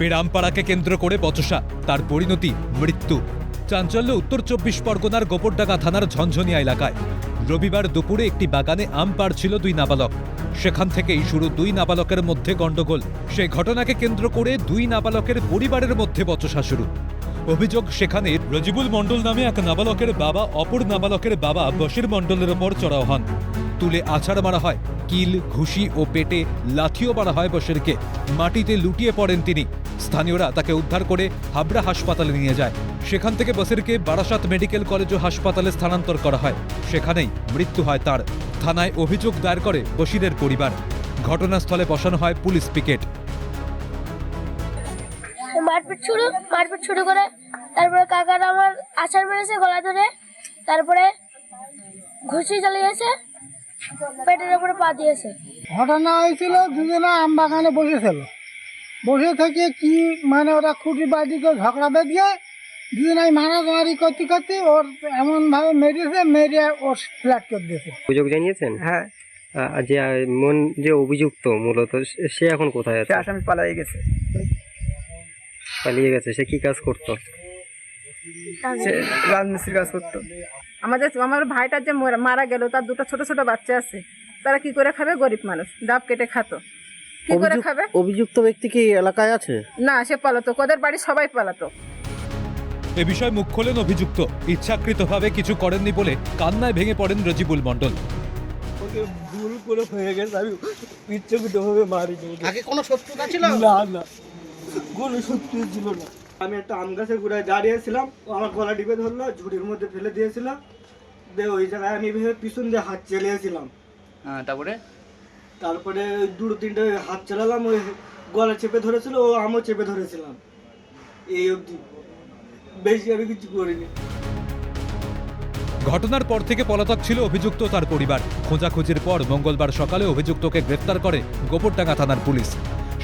ফের আমপাড়াকে কেন্দ্র করে বচসা। তার পরিণতি মৃত্যু। চাঞ্চল্য উত্তর চব্বিশ পরগনার গোপরডাঙ্গা থানার ঝঞ্ঝনিয়া এলাকায়। রবিবার দুপুরে একটি বাগানে আম পাড়ছিল দুই নাবালক। সেখান থেকেই শুরু দুই নাবালকের মধ্যে গণ্ডগোল। সেই ঘটনাকে কেন্দ্র করে দুই নাবালকের পরিবারের মধ্যে বচসা শুরু। অভিযোগ সেখানে রজিবুল মণ্ডল নামে এক নাবালকের বাবা, অপর নাবালকের বাবা বশির মণ্ডলের ওপর চড়াও হন। তুলে আছাড় মারা হয়, কিল, ঘুষি ও পেটে লাথিও মারা হয় বশিরকে। মাটিতে লুটিয়ে পড়েন তিনি। স্থানীয়রা তাকে উদ্ধার করে হাবড়া হাসপাতালে নিয়ে যায়। সেখান থেকে বসিরকে বারাসাত মেডিকেল কলেজ ও হাসপাতালে স্থানান্তর করা হয়। সেখানেই মৃত্যু হয় তার। থানায় অভিযোগ দায়ের করে বশিরের পরিবার। ঘটনাস্থলে বসানো হয় পুলিশ পিকেট। মারপিট শুরু মারপিট শুরু করে তারপরে কাকার আমার আচার মেরেছে গলা ধরে। তারপরে ঘুষি চালিয়েছে পেটের উপরে পা দিয়েছে। ঘটনা হয়েছিল দুজনে আম বাগানে বসেছিল। বসে থেকে কি মানে ওরা খুঁটি বাদি করে ঝগড়া বেঁধে দুজনাই মারামারি করতে করতে ওর এমনভাবে মেরেছে মেরে ওর ফ্ল্যাট করে দিয়েছে। অভিযোগ জানিয়েছেন? হ্যাঁ। যে মন যে অভিযুক্ত মূলত সে- সে এখন কোথায় আছে? আসামি পালিয়ে গেছে। পালিয়ে গেছে সে কি কাজ করতো? সে রাজমিস্ত্রির কাজ করতো। আমাদের আমার ভাইটার যে মারা গেল তার দুটো ছোট ছোট বাচ্চা আছে তারা কি করে খাবে? গরিব মানুষ ডাব কেটে খাতো। কি করে খাবে? অভিযুক্ত ব্যক্তি কি এলাকায় আছে? না সে পালাতো ওদের বাড়ি সবাই পালাতো এ বিষয়ে মুখ খোলেন অভিযুক্ত। ইচ্ছাকৃতভাবে কিছু করেননি বলে কান্নায় ভেঙে পড়েন রজিবুল মণ্ডল। ওকে ভুল করে হয়ে গেছে আমি ইচ্ছাকৃতভাবে মারিনি আগে কোনো শত্রুতা ছিল? না না কোনো সত্যি ছিল না। আমি একটা আম গাছের গোড়ায় দাঁড়িয়েছিলাম আমার গলা টিপে ধরলো ঝুড়ির মধ্যে ফেলে দিয়েছিল দিয়ে ওই জায়গায় আমি ভেবে পিছন দিয়ে হাত চালিয়েছিলাম। তারপরে? তারপরে দুটো তিনটে হাত চালালাম, ওই গলা চেপে ধরেছিল, ও আমও চেপে ধরেছিলাম। এই অবধি। বেশি আমি কিছু করিনি। ঘটনার পর থেকে পলাতক ছিল অভিযুক্ত তার পরিবার। খোঁজাখুঁজির পর মঙ্গলবার সকালে অভিযুক্তকে গ্রেফতার করে গোপরডাঙ্গা থানার পুলিশ।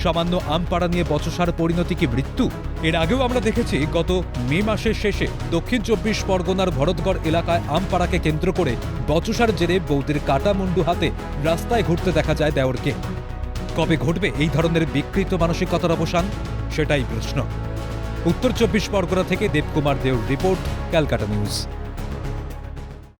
সামান্য আমপাড়া নিয়ে বচসার পরিণতি কি মৃত্যু? এর আগেও আমরা দেখেছি, গত মে মাসের শেষে দক্ষিণ চব্বিশ পরগনার ভরতগড় এলাকায় আমপাড়াকে কেন্দ্র করে বচসার জেরে বৌদির কাটা মুন্ডু হাতে রাস্তায় ঘুরতে দেখা যায় দেওরকে। কবে ঘটবে এই ধরনের বিকৃত মানসিকতার অবসান? সেটাই প্রশ্ন। উত্তর চব্বিশ পরগনা থেকে দেবকুমার দেওর রিপোর্ট, ক্যালকাটা নিউজ।